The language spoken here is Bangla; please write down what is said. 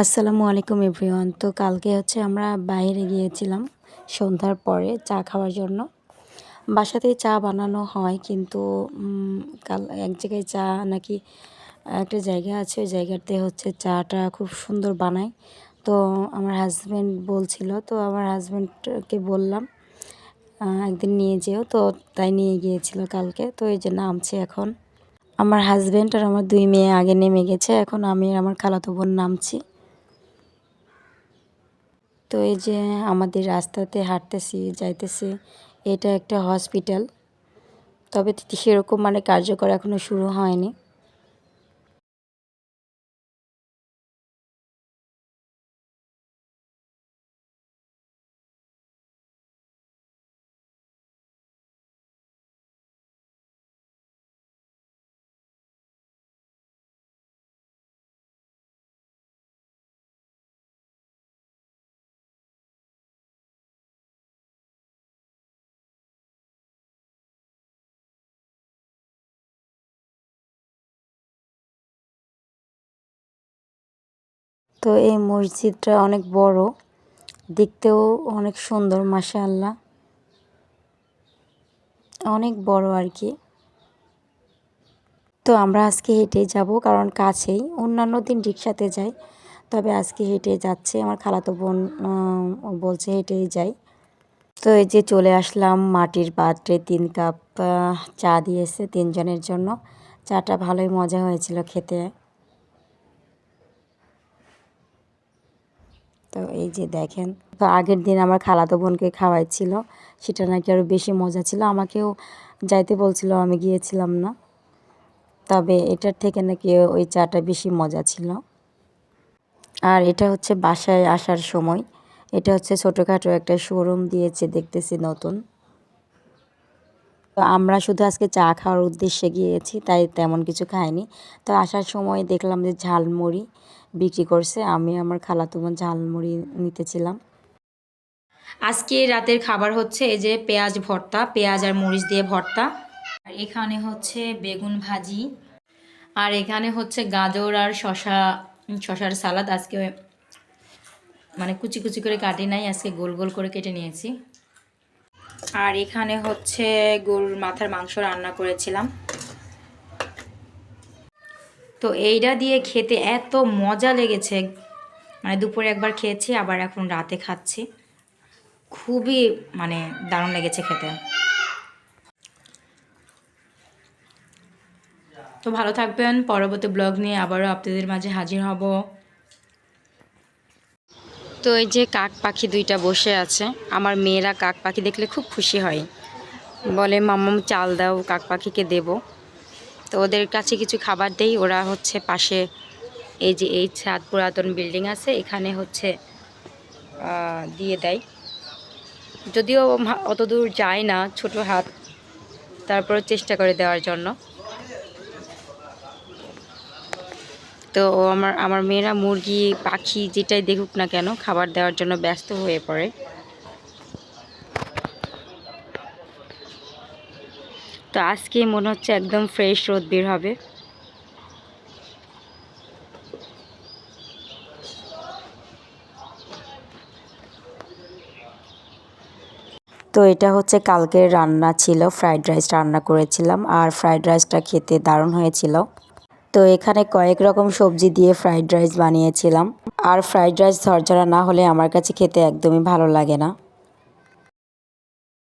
আসসালামু আলাইকুম এভরিওয়ান। তো কালকে হচ্ছে আমরা বাইরে গিয়েছিলাম সন্ধ্যার পরে চা খাওয়ার জন্য। বাসাতেই চা বানানো হয় কিন্তু কাল এক জায়গায় চা নাকি একটা জায়গা আছে, ওই জায়গাতে হচ্ছে চাটা খুব সুন্দর বানায়। তো আমার হাজব্যান্ড বলছিল, তো আমার হাজব্যান্ডকে বললাম একদিন নিয়ে যেও। তো তাই নিয়ে গিয়েছিল কালকে। তো এই যে নামছে এখন। আমার হাজব্যান্ড আর আমার দুই মেয়ে আগে নেমে গেছে, এখন আমি আমার খালাতো বোন নামছি। তো এই যে আমাদের রাস্তাতে হাঁটতেছি, যাইতেছি, এটা একটা হসপিটাল তবে সেরকম মানে কার্যকর এখনও শুরু হয়নি। তো এই মসজিদটা অনেক বড়। দেখতেও অনেক সুন্দর, মাশাআল্লাহ। অনেক বড় আর কি। তো আমরা আজকে হেঁটে যাব কারণ কাছেই, অন্যান্য দিন রিক্সাতে যাই। তবে আজকে হেঁটে যাচ্ছে, আমার খালাতো বোন বলছে হেঁটেই যাই। তো এই যে চলে আসলাম মাটির পাত্রে তিন কাপ চা দিয়েছে তিনজনের জন্য। চাটা ভালোই মজা হয়েছিল খেতে। তো এই যে দেখেন, তো আগের দিন আমার খালাতো বোনকে খাওয়াইছিল, সেটা নাকি আরও বেশি মজা ছিল। আমাকেও যাইতে বলছিল, আমি গিয়েছিলাম না। তবে এটার থেকে নাকি ওই চাটা বেশি মজা ছিল। আর এটা হচ্ছে বাসায় আসার সময়, এটা হচ্ছে ছোটোখাটো একটা শোরুম দিয়েছে দেখতেছি নতুন। তো আমরা শুধু আজকে চা খাওয়ার উদ্দেশ্যে গিয়েছি, তাই তেমন কিছু খাইনি। তো আসার সময় দেখলাম যে ঝালমুড়ি বিক্রি করছে, আমি আমার খালাতো ঝালমুড়ি নিতেছিলাম। আজকে রাতের খাবার হচ্ছে এই যে পেঁয়াজ ভর্তা, পেঁয়াজ আর মরিচ দিয়ে ভর্তা। আর এখানে হচ্ছে বেগুন ভাজি, আর এখানে হচ্ছে গাজর আর শশা শশার সালাদ। আজকে মানে কুচি কুচি করে কাটি নাই, আজকে গোল গোল করে কেটে নিয়েছি। আর এখানে হচ্ছে গরুর মাথার মাংস রান্না করেছিলাম। তো এইটা দিয়ে খেতে এত মজা লেগেছে। মানে দুপুরে একবার খেয়েছি, আবার এখন রাতে খাচ্ছি। খুবই মানে দারুণ লেগেছে খেতে। তো ভালো থাকবেন, পরবর্তী ব্লগ নিয়ে আবারও আপনাদের মাঝে হাজির হব। তো এই যে কাক পাখি দুইটা বসে আছে, আমার মেয়েরা কাক পাখি দেখলে খুব খুশি হয়। বলে মাম্মাম চাল দাও, কাক পাখিকে দেব। তো ওদের কাছে কিছু খাবার দেই, ওরা হচ্ছে পাশে এই যে এই ছাদ পুরাতন বিল্ডিং আছে, এখানে হচ্ছে দিয়ে দেয়। যদিও অত দূর যায় না, ছোট হাত তারপরে চেষ্টা করে দেওয়ার জন্য। তো আমার আমার মেয়েরা মুরগি, পাখি যেটাই দেখুক না কেন খাবার দেওয়ার জন্য ব্যস্ত হয়ে পড়ে। তো আজকে মনে হচ্ছে একদম ফ্রেশ রোদ বের হবে। তো এটা হচ্ছে কালকের রান্না ছিল ফ্রাইড রাইস রান্না করেছিলাম, আর ফ্রাইড রাইসটা খেতে দারুণ হয়েছিল। তো এখানে কয়েক রকম সবজি দিয়ে ফ্রাইড রাইস বানিয়েছিলাম। আর ফ্রাইড রাইস ঝরঝরা না হলে আমার কাছে খেতে একদমই ভালো লাগে না।